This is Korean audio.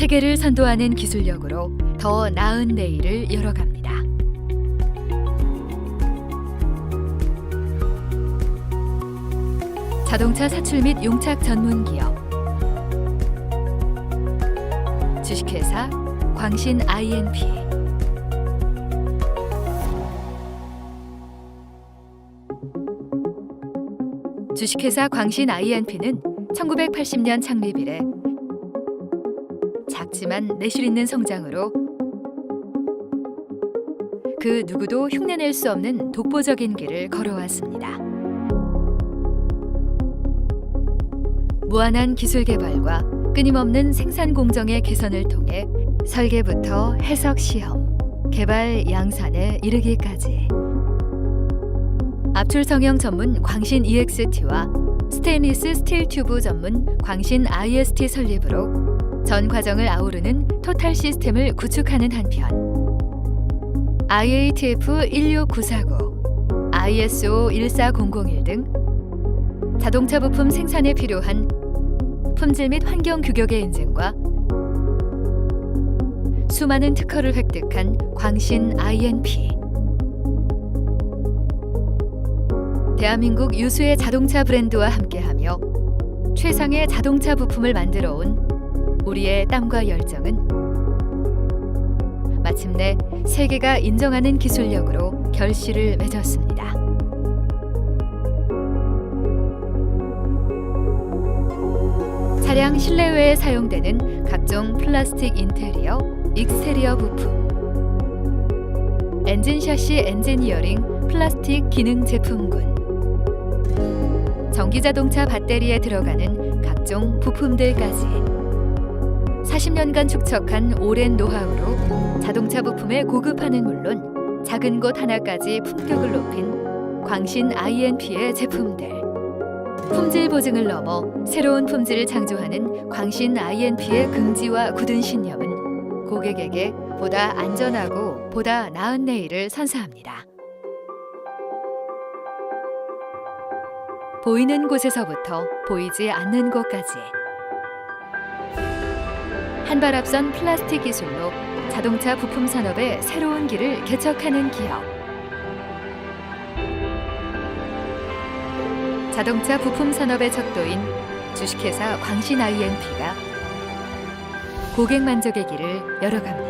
세계를 선도하는 기술력으로 더 나은 내일을 열어갑니다. 자동차 사출 및 용착 전문 기업 주식회사 광신 INP 주식회사 광신 INP는 1980년 창립 이래 작지만 내실 있는 성장으로 그 누구도 흉내낼 수 없는 독보적인 길을 걸어왔습니다. 무한한 기술 개발과 끊임없는 생산 공정의 개선을 통해 설계부터 해석 시험, 개발 양산에 이르기까지 압출 성형 전문 광신 EXT와 스테인리스 스틸 튜브 전문 광신 IST 설립으로 전 과정을 아우르는 토탈 시스템을 구축하는 한편 IATF 16949, ISO 14001 등 자동차 부품 생산에 필요한 품질 및 환경 규격의 인증과 수많은 특허를 획득한 광신 INP 대한민국 유수의 자동차 브랜드와 함께하며 최상의 자동차 부품을 만들어 온 우리의 땀과 열정은 마침내 세계가 인정하는 기술력으로 결실을 맺었습니다. 차량 실내외에 사용되는 각종 플라스틱 인테리어, 익스테리어 부품, 엔진 샤시 엔지니어링 플라스틱 기능 제품군, 전기 자동차 배터리에 들어가는 각종 부품들까지 40년간 축적한 오랜 노하우로 자동차 부품의 고급화는 물론 작은 곳 하나까지 품격을 높인 광신 INP의 제품들. 품질 보증을 넘어 새로운 품질을 창조하는 광신 INP의 긍지와 굳은 신념은 고객에게 보다 안전하고 보다 나은 내일을 선사합니다. 보이는 곳에서부터 보이지 않는 곳까지 한발 앞선 플라스틱 기술로 자동차 부품 산업의 새로운 길을 개척하는 기업. 자동차 부품 산업의 척도인 주식회사 광신 INP가 고객 만족의 길을 열어갑니다.